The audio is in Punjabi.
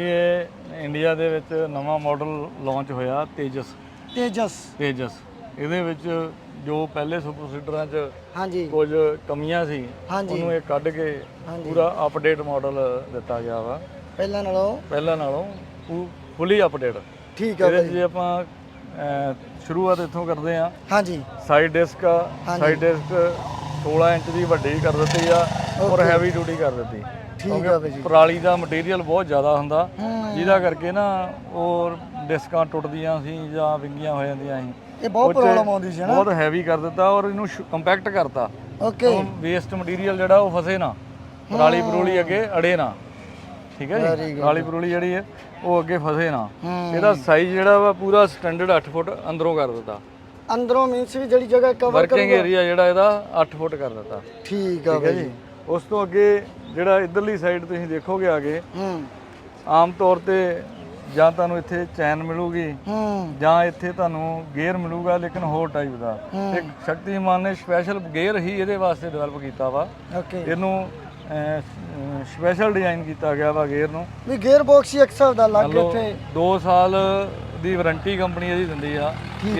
ਇਹ ਇੰਡੀਆ ਦੇ ਵਿੱਚ ਨਵਾਂ ਮਾਡਲ ਲਾਂਚ ਹੋਇਆ ਤੇਜਸ। ਤੇਜਸ। ਤੇਜਸ। ਇਹਦੇ ਵਿੱਚ ਜੋ ਪਹਿਲੇ ਸੁਪਰ ਸੀਡਰਾਂ 'ਚ ਹਾਂਜੀ। ਕੁਝ ਕਮੀਆਂ ਸੀ ਹਾਂਜੀ। ਉਹਨੂੰ ਇਹ ਕੱਢ ਕੇ ਹਾਂਜੀ। ਪੂਰਾ ਅਪਡੇਟ ਮਾਡਲ ਦਿੱਤਾ ਗਿਆ ਵਾ। ਪਹਿਲਾਂ ਨਾਲੋਂ? ਪਹਿਲਾਂ ਨਾਲੋਂ ਫੁੱਲੀ ਅਪਡੇਟ ਠੀਕ ਆ ਇਹਦੇ 'ਚ ਭਾਈ ਜੇ ਆਪਾਂ ਅਹ, ਸ਼ੁਰੂਆਤ ਇੱਥੋਂ ਕਰਦੇ ਆ ਹਾਂਜੀ। ਸਾਈਡ ਡਿਸਕ ਆ। ਹਾਂਜੀ। ਸਾਈਡ ਡਿਸਕ 16 ਇੰਚ ਦੀ ਵੱਡੀ ਕਰ ਦਿੱਤੀ ਆ ਔਰ ਹੈਵੀ ਡਿਊਟੀ ਕਰ ਦਿੱਤੀ। ਠੀਕ ਆ ਜੀ। ਪਰਾਲੀ ਦਾ ਮਟੀਰੀਅਲ ਬਹੁਤ ਜ਼ਿਆਦਾ ਹੁੰਦਾ। ਜਿਹਦਾ ਕਰਕੇ ਨਾ ਉਹ ਡਿਸਕਾਂ ਟੁੱਟਦੀਆਂ ਸੀ ਜਾਂ ਵਿੰਗੀਆਂ ਹੋ ਜਾਂਦੀਆਂ ਸੀ। ਇਹ ਬਹੁਤ ਪ੍ਰੋਬਲਮ ਆਉਂਦੀ ਸੀ ਨਾ। ਬਹੁਤ ਹੈਵੀ ਕਰ ਦਿੱਤਾ ਔਰ ਇਹਨੂੰ ਕੰਪੈਕਟ ਕਰਤਾ। ਓਕੇ ਵੇਸਟ ਮਟੀਰੀਅਲ ਜਿਹੜਾ ਉਹ ਫਸੇ ਨਾ। ਪਰਾਲੀ ਪਰੂਲੀ ਅੱਗੇ ਅੜੇ ਨਾ। ਠੀਕ ਹੈ ਜੀ. ਪਰਾਲੀ ਪਰੂਲੀ ਜਿਹੜੀ ਹੈ ਉਹ ਅੱਗੇ ਫਸੇ ਨਾ। ਇਹਦਾ ਸਾਈਜ਼ ਜਿਹੜਾ ਵਾ ਪੂਰਾ ਸਟੈਂਡਰਡ 8 ਫੁੱਟ ਅੰਦਰੋਂ ਕਰ ਦਿੱਤਾ। ਅੰਦਰੋਂ ਮੀਨਸ ਵੀ ਜਿਹੜੀ ਜਗ੍ਹਾ ਕਵਰ ਵਰਕਿੰਗ ਏਰੀਆ ਜਿਹੜਾ ਇਹਦਾ 8 ਫੁੱਟ ਕਰ ਦਿੱਤਾ। ਠੀਕ ਆ ਜੀ। ਉਸ ਤੋਂ ਅੱਗੇ ਜਿਹੜਾ ਇਧਰਲੀ ਸਾਈਡ ਤੁਸੀਂ ਦੇਖੋਗੇ ਆਗੇ ਹੂੰ। ਆਮ ਤੌਰ ਤੇ ਜਾਂ ਤੁਹਾਨੂੰ ਇੱਥੇ ਚੈਨ ਮਿਲੂਗੀ ਹੂੰ। ਜਾਂ ਇੱਥੇ ਤੁਹਾਨੂੰ ਗੇਅਰ ਮਿਲੂਗਾ ਲੇਕਿਨ ਹੋਰ ਟਾਈਪ ਦਾ। ਇੱਕ ਸ਼ਕਤੀਮਾਨ ਨੇ ਸਪੈਸ਼ਲ ਗੇਅਰ ਹੀ ਇਹਦੇ ਵਾਸਤੇ ਡਿਵੈਲਪ ਕੀਤਾ ਵਾ। ਓਕੇ ਇਹਨੂੰ ਸਪੈਸ਼ਲ ਡਿਜ਼ਾਈਨ ਕੀਤਾ ਗਿਆ ਵਾ ਗੇਅਰ ਨੂੰ। ਵੀ ਗੇਅਰ ਬਾਕਸ ਹੀ ਅਕਸਰ ਦਾ ਲੱਗ ਇੱਥੇ। 2 ਸਾਲ ਦੀ ਵਾਰੰਟੀ ਕੰਪਨੀ ਇਹਦੀ ਦਿੰਦੀ ਆ। ਠੀਕ